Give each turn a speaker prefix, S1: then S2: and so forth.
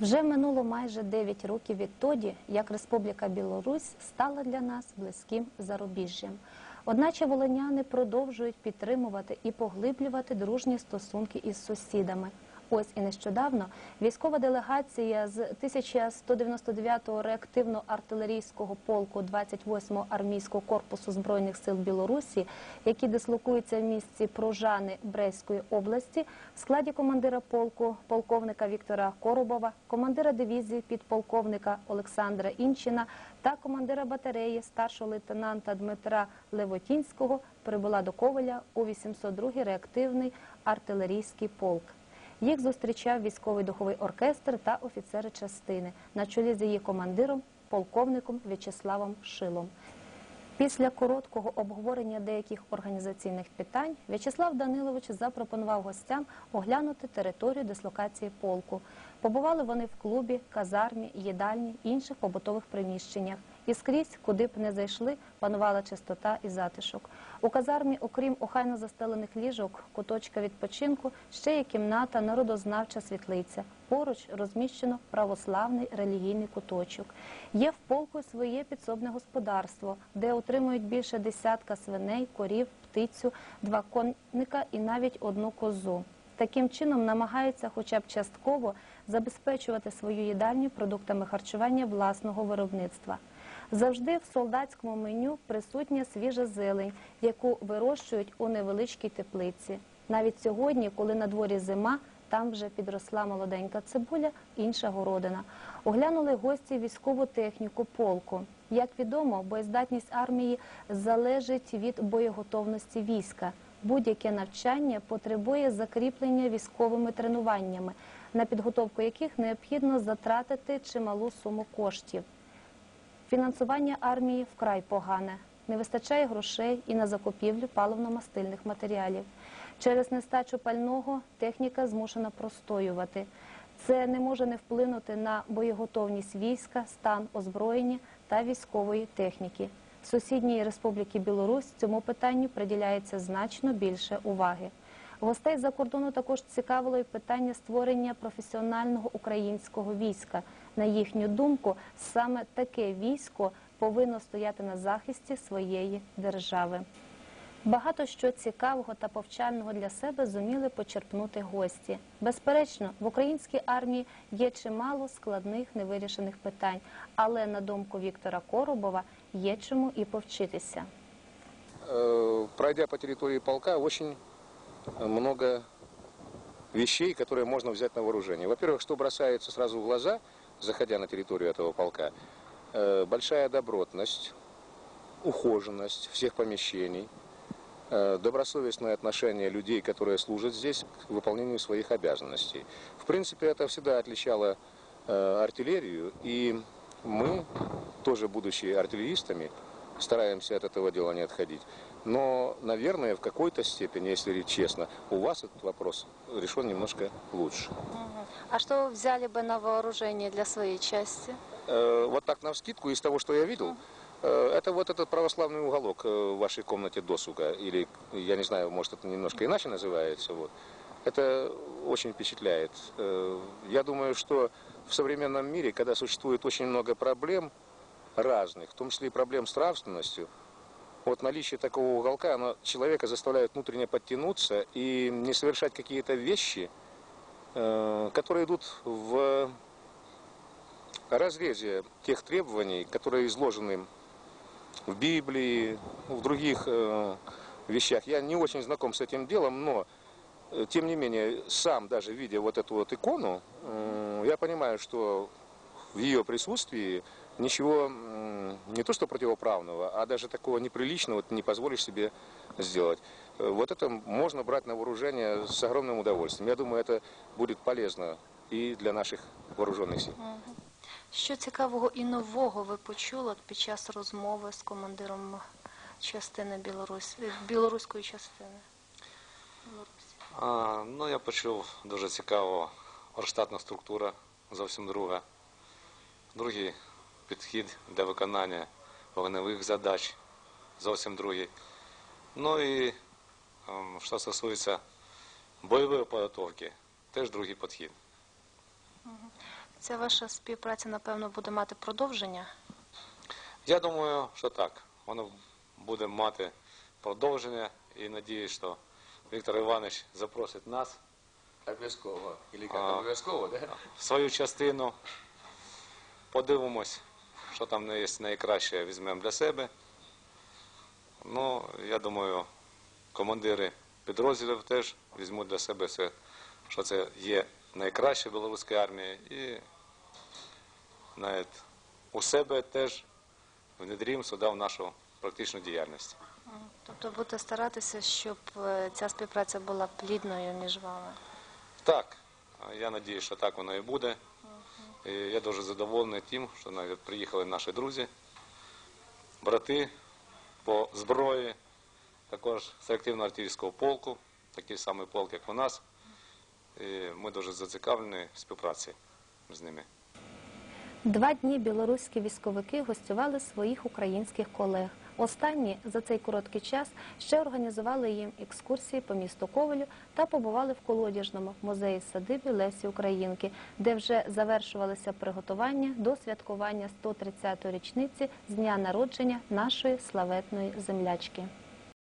S1: Вже минуло майже 9 років відтоді, як Республіка Білорусь стала для нас близьким зарубіжжям. Одначе волиняни продовжують підтримувати і поглиблювати дружні стосунки із сусідами. Ось і нещодавно військова делегація з 1199-го реактивно-артилерійського полку 28-го армійського корпусу збройних сил Білорусі, які дислокуються в місті Прожани Брестської області, в складі командира полку полковника Віктора Коробова, командира дивізії підполковника Олександра Інчина та командира батареї старшого лейтенанта Дмитра Левотінського прибула до Ковеля у 802-й реактивний артилерійський полк. Їх зустрічав військовий духовий оркестр та офіцери частини на чолі з її командиром, полковником В'ячеславом Шилом. Після короткого обговорення деяких організаційних питань В'ячеслав Данилович запропонував гостям оглянути територію дислокації полку. Побували вони в клубі, казармі, їдальні, інших побутових приміщеннях. І скрізь, куди б не зайшли, панувала чистота і затишок. У казармі, окрім охайно застелених ліжок, куточка відпочинку, ще є кімната народознавча світлиця. Поруч розміщено православний релігійний куточок. Є в полку своє підсобне господарство, де утримують більше десятка свиней, корів, птицю, два конника і навіть одну козу. Таким чином намагаються хоча б частково забезпечувати свою їдальню продуктами харчування власного виробництва. Завжди в солдатському меню присутня свіжа зелень, яку вирощують у невеличкій теплиці. Навіть сьогодні, коли на дворі зима, там вже підросла молоденька цибуля, інша городина. Оглянули гості військову техніку полку. Як відомо, боєздатність армії залежить від боєготовності війська. Будь-яке навчання потребує закріплення військовими тренуваннями, на підготовку яких необхідно затратити чималу суму коштів. Фінансування армії вкрай погане. Не вистачає грошей і на закупівлю паливно-мастильних матеріалів. Через нестачу пального техніка змушена простоювати. Це не може не вплинути на боєготовність війська, стан озброєння та військової техніки. В сусідній республіки Білорусь цьому питанню приділяється значно більше уваги. Гостей за кордону також цікавило і питання створення професіонального українського війська На їхню думку, саме таке військо повинно стояти на захисті своєї держави. Багато що цікавого та повчального для себе зуміли почерпнути гості. Безперечно, в українській армії є чимало складних невирішених питань, але на думку Віктора Коробова є чому і повчитися.
S2: Э, пройдя по территории полка, очень много вещей, которые можно взять на вооружение. Во-первых, что бросается сразу в глаза, заходя на территорию этого полка, э, большая добротность, ухоженность всех помещений, э, добросовестное отношение людей, которые служат здесь, к выполнению своих обязанностей. В принципе, это всегда отличало э, артиллерию, и мы, тоже будучи артиллеристами, стараемся от этого дела не отходить. Но, наверное, в какой-то степени, если честно, у вас этот вопрос решен немножко лучше.
S3: А что вы взяли бы на вооружение для своей части?
S2: Э, вот так на вскидку из того, что я видел, э, это вот этот православный уголок э, в вашей комнате досуга, или, я не знаю, может это немножко иначе называется, вот. Это очень впечатляет. Э, Я думаю, что в современном мире, когда существует очень много проблем разных, в том числе и проблем с нравственностью, вот наличие такого уголка, оно человека заставляет внутренне подтянуться и не совершать какие-то вещи, которые идут в разрезе тех требований, которые изложены в Библии, в других э, вещах. Я не очень знаком с этим делом, но э, тем не менее, сам даже видя вот эту вот икону, э, я понимаю, что в ее присутствии ничего не то что противоправного, а даже такого неприличного ты не позволишь себе сделать. Э, Вот это можно брать на вооружение с огромным удовольствием. Я думаю, это будет полезно и для наших вооруженных сил.
S3: Що цікавого і нового ви почули от під час розмови з командиром частини Білорусь, е, білоруської частини? Білорусі?
S4: А, ну, я почув дуже цікаво орштатна структура, зовсім друга. Другий підхід для виконання вогневих задач, зовсім другий. Ну і ем, що стосується бойової підготовки, теж другий підхід.
S3: Ця ваша співпраця, напевно, буде мати продовження.
S4: Я думаю, що так. Воно буде мати продовження і надіюсь, що Віктор Іванович запросить нас
S2: Обовязково. Обовязково, да?
S4: в свою частину. Подивимось, що там є найкраще, візьмемо для себе. Ну, я думаю, командири підрозділів теж візьмуть для себе це, що це є найкраще в білоруській армії. І навіть у себе теж внедрім сюди в нашу практичну діяльність.
S3: Тобто будете старатися, щоб е, ця співпраця була плідною між вами.
S4: Так, я надію, що так воно і буде. І я дуже задоволений тим, що навіть приїхали наші друзі, брати по зброї, також з реактивно-артилерійського полку, такий самий полк, як у нас. І ми дуже зацікавлені в співпраці з ними.
S1: Два дні білоруські військовики гостювали своїх українських колег. Останні за цей короткий час ще організували їм екскурсії по місту Ковелю та побували в колодяжному музеї садибі Лесі Українки, де вже завершувалися приготування до святкування 130-ї річниці з дня народження нашої славетної землячки.